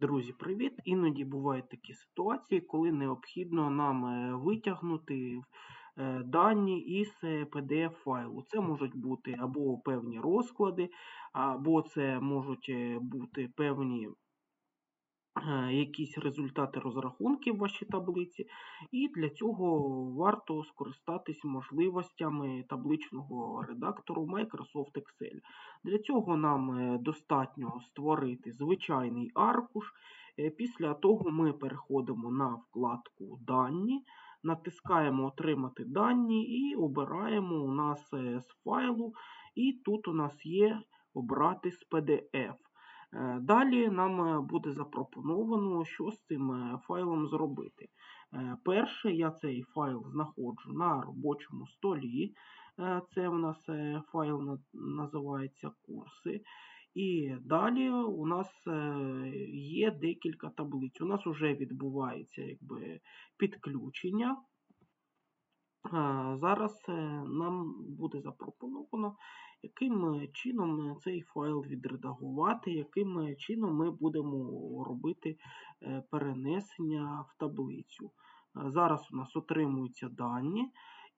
Друзі, привіт! Іноді бувають такі ситуації, коли необхідно нам е, витягнути е, дані із PDF-файлу. Це можуть бути або певні розклади, або це можуть е, бути певні е, якісь результати розрахунків в вашій таблиці. І для цього варто скористатись можливостями табличного редактору Microsoft Excel. Для цього нам е, достатньо створити звичайний аркуш. Е, Після того ми переходимо на вкладку Дані, натискаємо Отримати дані і обираємо у нас е, з файлу. І тут у нас є обрати з PDF. Е, Далі нам е, буде запропоновано, що з цим е, файлом зробити. Перше, я цей файл знаходжу на робочому столі. Це у нас файл називається курси. І далі у нас є декілька таблиць. У нас вже відбувається якби, підключення. Зараз нам буде запропоновано, яким е, чином е, цей файл відредагувати, яким е, чином ми будемо робити перенесення в таблицю. Зараз у нас отримуються дані.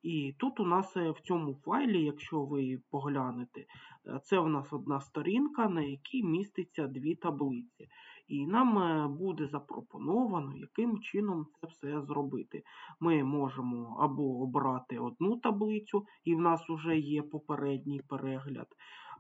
І тут у нас в цьому файлі, якщо ви поглянете, це у нас одна сторінка, на якій міститься дві таблиці. І нам е, буде запропоновано, яким чином це все зробити. Ми можемо або обрати одну таблицю, і в нас вже є попередній перегляд,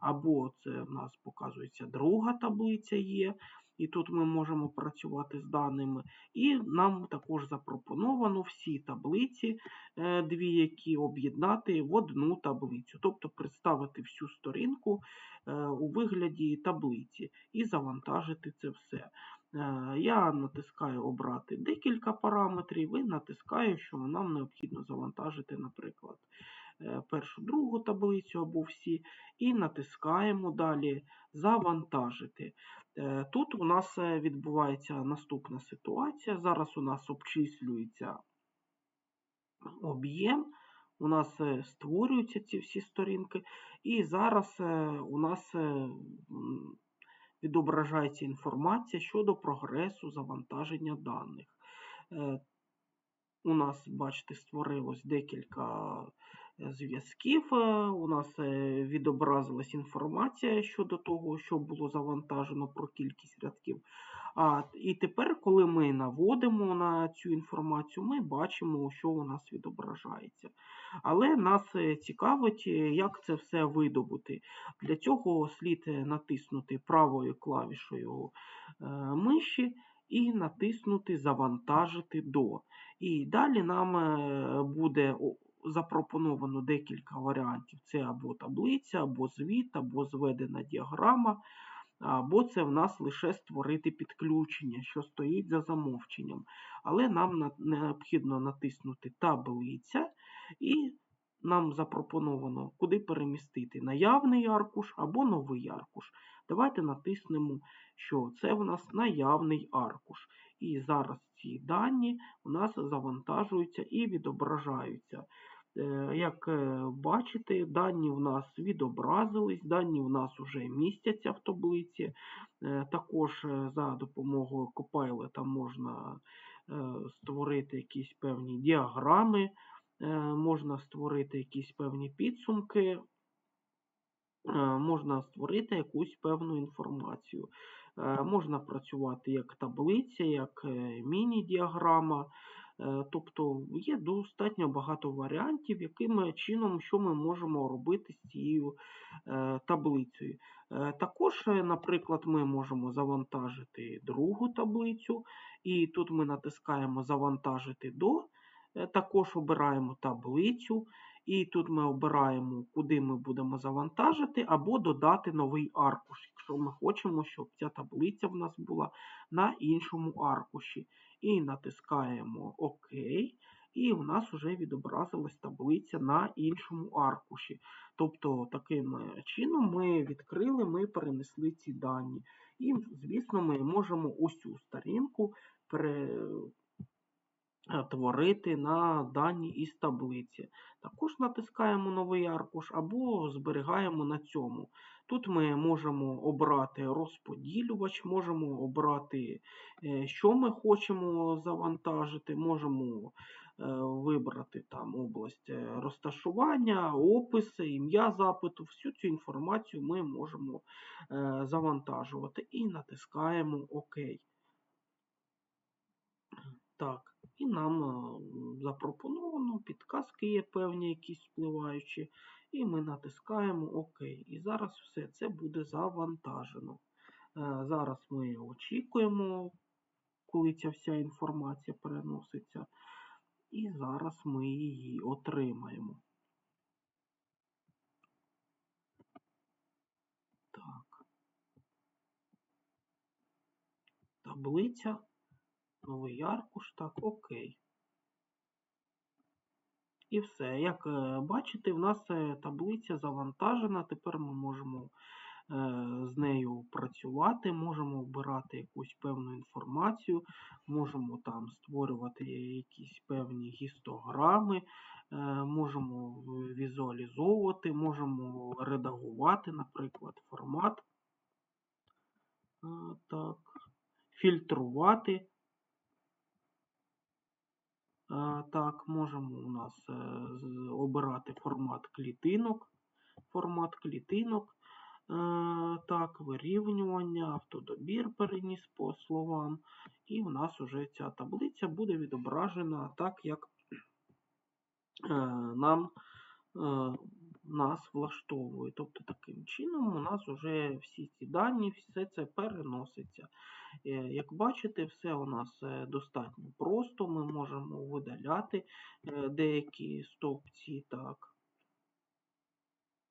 або це в нас показується друга таблиця є, і тут ми можемо працювати з даними. І нам також запропоновано всі таблиці, е, дві, які об'єднати в одну таблицю, тобто представити всю сторінку е, у вигляді таблиці і завантажити це все. Е, Я натискаю обрати декілька параметрів і натискаю, що нам необхідно завантажити, наприклад, першу, другу таблицю або всі, і натискаємо далі завантажити. Е, Тут у нас е, відбувається наступна ситуація. Зараз у нас обчислюється об'єм. У нас е, створюються ці всі сторінки, і зараз е, у нас е, відображається інформація щодо прогресу завантаження даних. Е, У нас, бачите, створилось декілька е, зв'язків. е, У нас е, відобразилась інформація щодо того, що було завантажено про кількість рядків. А, і тепер, коли ми наводимо на цю інформацію, ми бачимо, що у нас відображається. Але нас е, цікавить, як це все видобути. Для цього слід натиснути правою клавішою миші і натиснути Завантажити до. І далі нам буде запропоновано декілька варіантів. Це або таблиця, або звіт, або зведена діаграма, або це в нас лише створити підключення, що стоїть за замовченням. Але нам необхідно натиснути таблиця і нам запропоновано, куди перемістити наявний аркуш або новий аркуш. Давайте натиснемо, що це в нас наявний аркуш. І зараз ці дані у нас завантажуються і відображаються. Е, Як е, бачите, дані в нас відобразились, дані в нас вже містяться в таблиці. Е, Також за допомогою Copilot можна створити якісь певні діаграми, можна створити якісь певні підсумки, можна створити якусь певну інформацію. Можна працювати як таблиця, як міні-діаграма. Е, Тобто є достатньо багато варіантів, яким чином, що ми можемо робити з цією е, таблицею. Е, Також, наприклад, ми можемо завантажити другу таблицю, і тут ми натискаємо Завантажити до. Також обираємо таблицю, і тут ми обираємо, куди ми будемо завантажити, або додати новий аркуш, якщо ми хочемо, щоб ця таблиця в нас була на іншому аркуші. І натискаємо ОК, і в нас вже відобразилась таблиця на іншому аркуші. Тобто, таким е, чином ми відкрили, ми перенесли ці дані. І, звісно, ми можемо ось цю сторінку пере... е, на дані із таблиці. Також натискаємо новий аркуш або зберігаємо на цьому. Тут ми можемо обрати розподілювач, можемо обрати, е, що ми хочемо завантажити, можемо е, вибрати там область е, розташування, описи, ім'я запиту. Всю цю інформацію ми можемо завантажувати і натискаємо ОК. Так, і нам запропоновано, підказки є певні, якісь впливаючі. І ми натискаємо ОК. І зараз все це буде завантажено. Е, зараз ми очікуємо, коли ця вся інформація переноситься. І зараз ми її отримаємо. Так. Таблиця, новий аркуш, так, окей. І все. Як е, бачите, в нас е, таблиця завантажена. Тепер ми можемо е, з нею працювати, можемо обирати якусь певну інформацію, можемо там створювати якісь певні гістограми, можемо візуалізовувати, можемо редагувати, наприклад, формат. Так, Фільтрувати. Так, можемо у нас е, обирати формат клітинок. Формат клітинок. Е, так, вирівнювання, автодобір переніс по словам. І у нас вже ця таблиця буде відображена так, як е, нам нас влаштовує. Тобто, таким чином, у нас вже всі ці дані, все це переноситься. Е, як бачите, все у нас е, достатньо просто. Ми можемо видаляти е, деякі стовпці, так.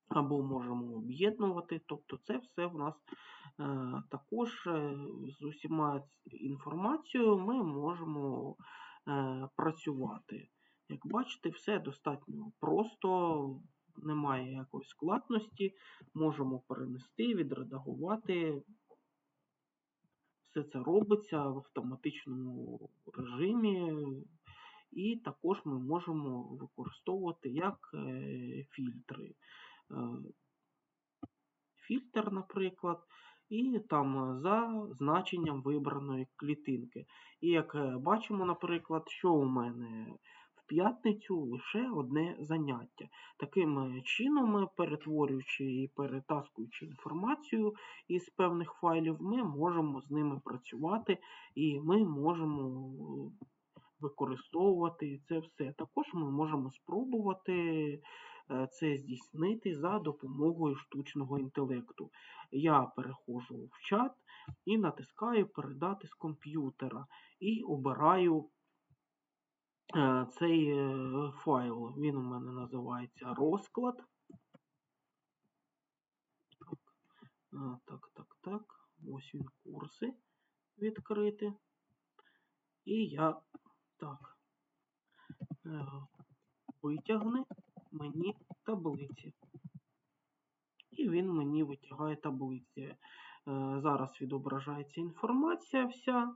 Або можемо об'єднувати, тобто це все в нас е, також з усіма інформацією ми можемо е, працювати. Як бачите, все достатньо просто, немає якоїсь складності, можемо перенести, відредагувати. Все це робиться в автоматичному режимі, і також ми можемо використовувати як е, фільтри. Е, фільтр, наприклад, і там за значенням вибраної клітинки. І як е, бачимо, наприклад, що у мене п'ятницю лише одне заняття. Таким е, чином, перетворюючи і перетаскуючи інформацію із певних файлів, ми можемо з ними працювати і ми можемо е, використовувати це все. Також ми можемо спробувати е, це здійснити за допомогою штучного інтелекту. Я переходжу в чат і натискаю Передати з комп'ютера і обираю Е, цей е, файл, він у мене називається розклад. Так, так, так, так. Ось він курси відкрити. І я так е, витягне мені таблиці. І він мені витягає таблиці. Зараз відображається інформація вся.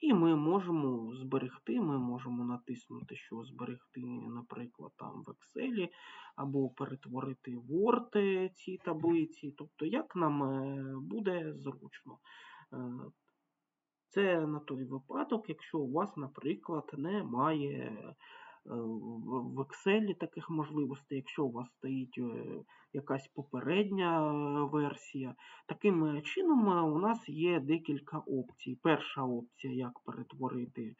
І ми можемо зберегти, ми можемо натиснути, що зберегти, наприклад, там в Excel, або перетворити Word ці таблиці. Тобто, як нам е, буде зручно. Е, це на той випадок, якщо у вас, наприклад, немає в Excel таких можливостей, якщо у вас стоїть е, якась попередня е, версія. Таким чином, у нас є декілька опцій. Перша опція, як перетворити,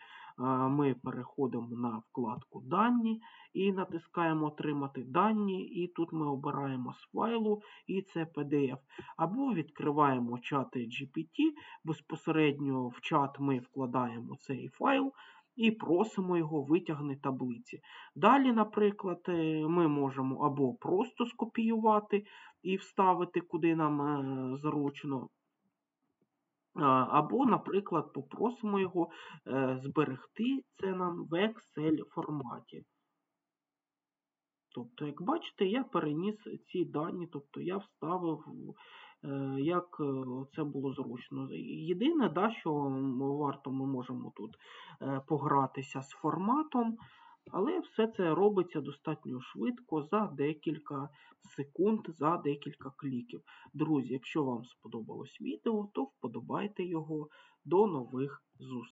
ми переходимо на вкладку Дані і натискаємо Отримати дані, і тут ми обираємо з файлу, і це PDF. Або відкриваємо чати GPT, безпосередньо в чат ми вкладаємо цей файл і просимо його витягни таблиці. Далі, наприклад, е, ми можемо або просто скопіювати і вставити, куди нам е, зручно. Або, наприклад, попросимо його е, зберегти це нам в Excel форматі. Тобто, як бачите, я переніс ці дані, тобто я вставив як е, це було зручно. Єдине, да, що варто ми можемо тут е, погратися з форматом, але все це робиться достатньо швидко за декілька секунд, за декілька кліків. Друзі, якщо вам сподобалось відео, то вподобайте його. До нових зустрічей!